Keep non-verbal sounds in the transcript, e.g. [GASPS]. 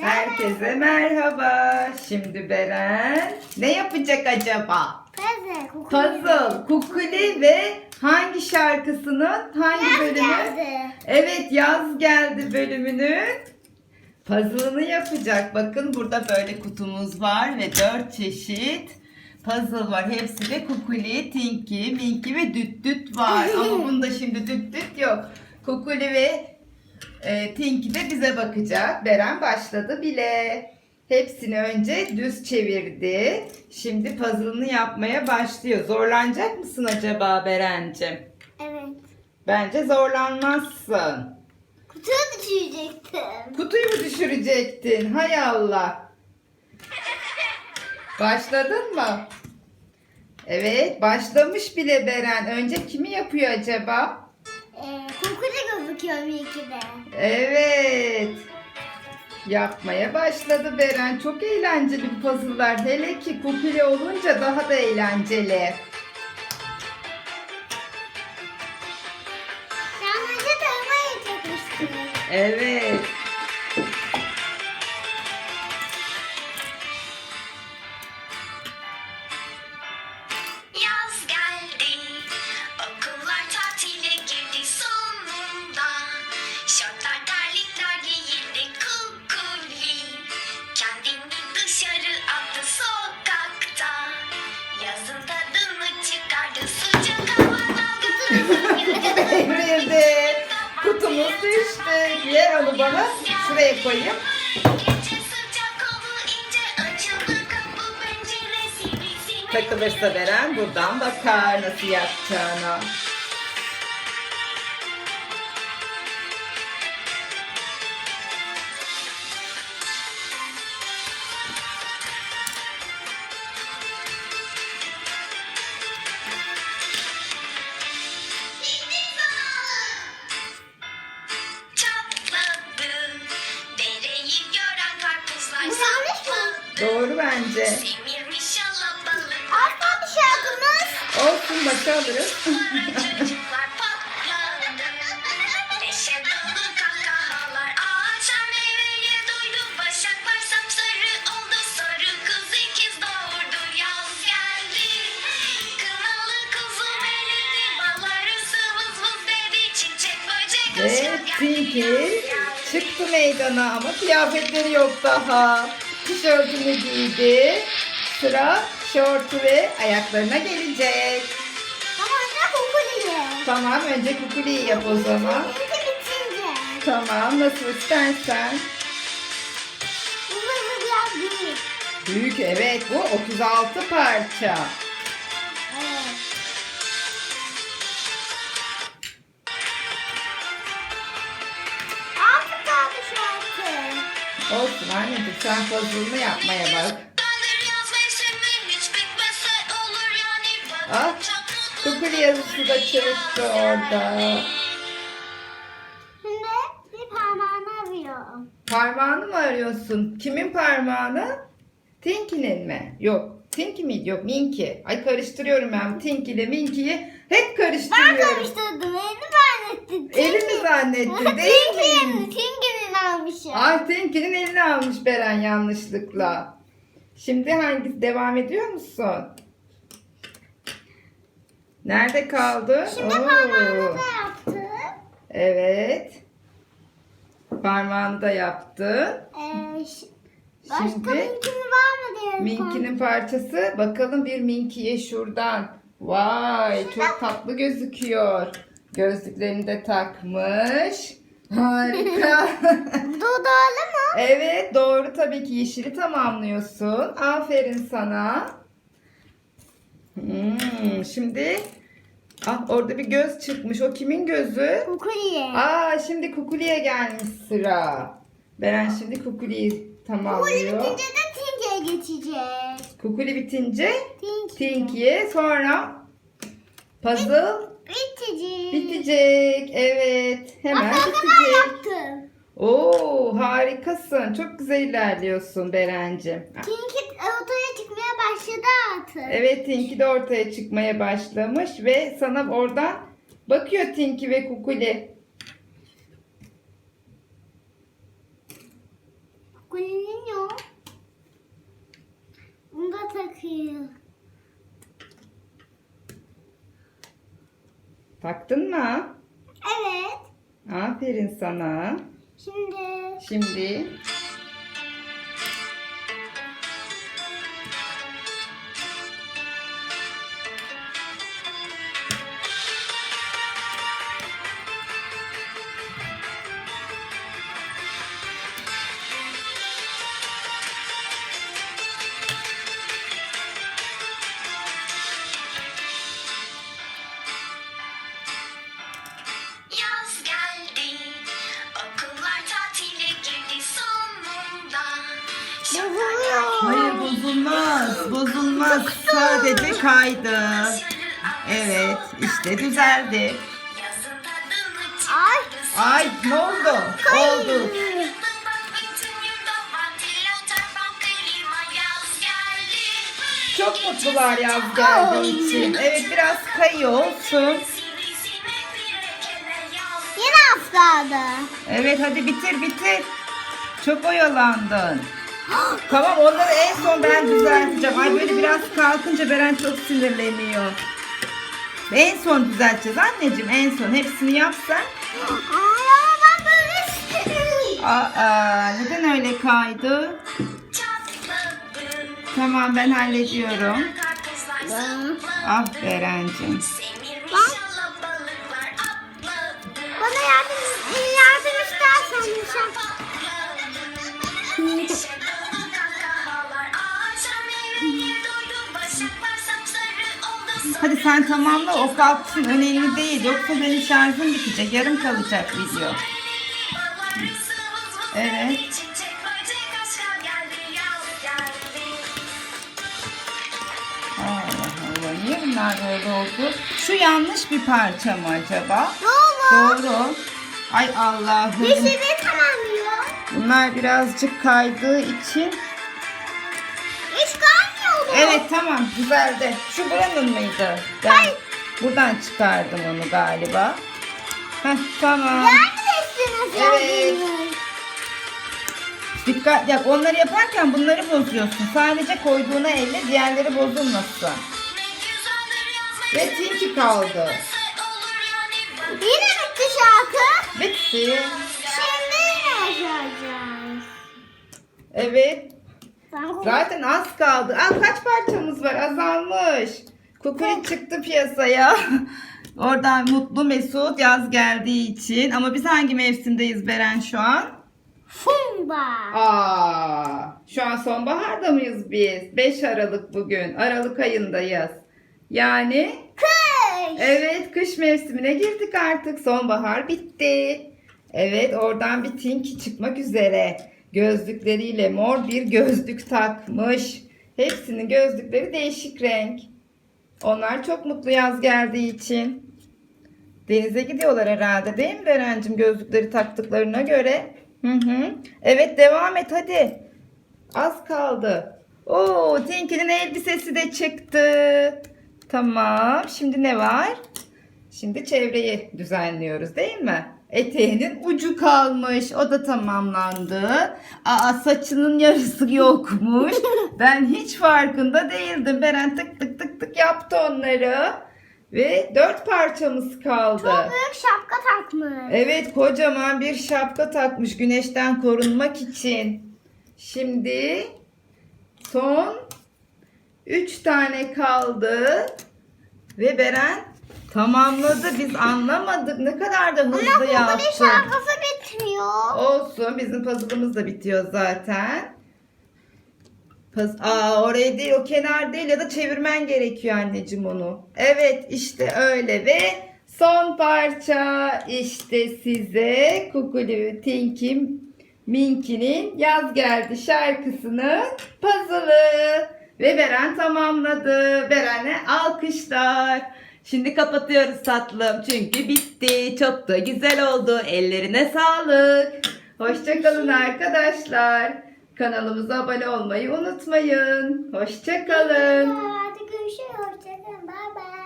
Herkese merhaba. Şimdi Beren ne yapacak acaba? Puzzle. kukuli. Puzzle, kukuli ve hangi şarkısının hangi Yaz bölümü? geldi. Evet yaz geldi bölümünün. Puzzle'ını yapacak. Bakın burada böyle kutumuz var ve dört çeşit puzzle var. Hepsi de kukuli, tinky, minky ve düt düt var. [LAUGHS] Ama bunda şimdi düt düt yok. Kukuli ve e, Tinky de bize bakacak. Beren başladı bile. Hepsini önce düz çevirdi. Şimdi puzzle'ını yapmaya başlıyor. Zorlanacak mısın acaba Berencim? Evet. Bence zorlanmazsın. Kutuya düşürecektim. Kutuyu mu düşürecektin? Hay Allah. Başladın mı? Evet, başlamış bile Beren. Önce kimi yapıyor acaba? Ee, kukuli gözüküyor bir de. Evet. Yapmaya başladı Beren. Çok eğlenceli bu puzzle'lar. Hele ki kukuli olunca daha da eğlenceli. Sen önce taramayı çekmiştin. Evet. Onu bana şuraya koyayım. Takılırsa Beren buradan bakar nasıl yapacağını. Eridi. Balları sıvız vız dedi, çiçek böcek Ve geldi. çıktı meydana ama kıyafetleri yok daha. Tişörtünü giydi. Sıra şortu ve ayaklarına gelecek. Ama önce kukuliye. Tamam önce kukuliyi yap o zaman. Bitince. Tamam nasıl istersen. Bu biraz büyük. Büyük evet bu 36 parça. Olsun anneciğim sen puzzle'ını yapmaya bak. Ah. Kukuli yazısı da çıktı orada. Şimdi bir parmağını arıyorum. Parmağını mı arıyorsun? Kimin parmağını? Tinky'nin mi? Yok. Tinky miydi? Yok Minky. Ay karıştırıyorum ben Tinky ile Minky'yi. Hep Ben karıştırıyorum. karıştırdım. Elini zannettim. Elimi zannettin [LAUGHS] değil mi? Tinky'nin almışım. Ay Tinky'nin elini almış Beren yanlışlıkla. Şimdi hangisi? Devam ediyor musun? Nerede kaldı? Şimdi Oo. parmağını da yaptım. Evet. Parmağını da yaptın. Ee, başka Şimdi minkini var mı diye. Minky'nin parçası. Bakalım bir Minky'ye şuradan. Vay çok tatlı gözüküyor. Gözlüklerini de takmış. Harika. [LAUGHS] Bu da doğru mu? evet doğru tabii ki yeşili tamamlıyorsun. Aferin sana. Hmm, şimdi ah orada bir göz çıkmış. O kimin gözü? Kukuliye. Aa şimdi Kukuli'ye gelmiş sıra. Beren şimdi Kukuli'yi Kukuli tamamlıyor. bitince de Tinky'ye geçecek. Kukuli bitince Tinky. Tinky'ye sonra puzzle Bitecek. Evet hemen ben bitecek. yaptım. Oo harikasın. Çok güzel ilerliyorsun Berencim. Tinky ortaya çıkmaya başladı artık. Evet Tinky de ortaya çıkmaya başlamış ve sana oradan bakıyor Tinky ve Kukuli. Kukulenin yok. Bunu da takıyor. Taktın mı? Evet. Aferin sana. Şimdi Şimdi Bozulmaz. Sadece kaydı. Evet işte düzeldi. Ay. Ay ne oldu? Oldu. Çok mutlular yaz geldiği için. Evet biraz kayıyor olsun. Yine az kaldı. Evet hadi bitir bitir. Çok oyalandın. [GASPS] Tamam onları en son ben düzelteceğim. Ay böyle biraz kalkınca Beren çok sinirleniyor. En son düzelteceğiz anneciğim en son. Hepsini yapsan. Ama ben böyle. Aa, neden öyle kaydı? Tamam ben hallediyorum. Ah Berencim. Bana yardım, yardım istersen Nişan. [LAUGHS] Hadi sen tamamla o kalksın önemli değil. Yoksa benim şarjım bitecek. Yarım kalacak video. Evet. Allah Allah niye bunlar böyle oldu? Şu yanlış bir parça mı acaba? Doğru. Doğru. Ay Allah'ım. Tamamlıyor. Bunlar birazcık kaydığı için. Kaymıyor mu? Evet tamam güzeldi. Şu buranın mıydı? Ben buradan çıkardım onu galiba. Heh tamam. Neredesiniz Evet. Dikkat yap. Onları yaparken bunları bozuyorsun. Sadece koyduğuna elle diğerleri bozulmasın. Ve Tinky kaldı. Yine bitti şarkı. Bitti. Şimdi ne yapacağız? Evet. Zaten az kaldı. Aa, kaç parçamız var? Azalmış. Kukuri çıktı piyasaya. [LAUGHS] Oradan mutlu Mesut yaz geldiği için. Ama biz hangi mevsimdeyiz Beren şu an? Fumba. Aa, şu an sonbaharda mıyız biz? 5 Aralık bugün. Aralık ayındayız. Yani Kış. evet kış mevsimine girdik artık. Sonbahar bitti. Evet oradan bir tinki çıkmak üzere. Gözlükleriyle mor bir gözlük takmış. Hepsinin gözlükleri değişik renk. Onlar çok mutlu yaz geldiği için. Denize gidiyorlar herhalde değil mi Berencim gözlükleri taktıklarına göre? Hı hı. Evet devam et hadi. Az kaldı. Oo Tinky'nin elbisesi de çıktı. Tamam. Şimdi ne var? Şimdi çevreyi düzenliyoruz değil mi? Eteğinin ucu kalmış. O da tamamlandı. Aa saçının yarısı yokmuş. [LAUGHS] ben hiç farkında değildim. Beren tık tık tık tık yaptı onları. Ve dört parçamız kaldı. Çok büyük şapka takmış. Evet kocaman bir şapka takmış güneşten korunmak için. Şimdi son 3 tane kaldı. Ve Beren tamamladı. Biz anlamadık. Ne kadar da hızlı Ama yaptı. şarkısı bitmiyor. Olsun. Bizim puzzle'ımız da bitiyor zaten. Paz Aa oraya değil o kenar değil ya da çevirmen gerekiyor anneciğim onu. Evet işte öyle ve son parça işte size Kukuli Tinky Minky'nin yaz geldi şarkısının puzzle'ı. Ve Beren tamamladı. Beren'e alkışlar. Şimdi kapatıyoruz tatlım çünkü bitti. Çok da güzel oldu. Ellerine sağlık. Hoşçakalın arkadaşlar. Kanalımıza abone olmayı unutmayın. Hoşçakalın. Hadi görüşürüz. Hoşçakalın. Bye bye.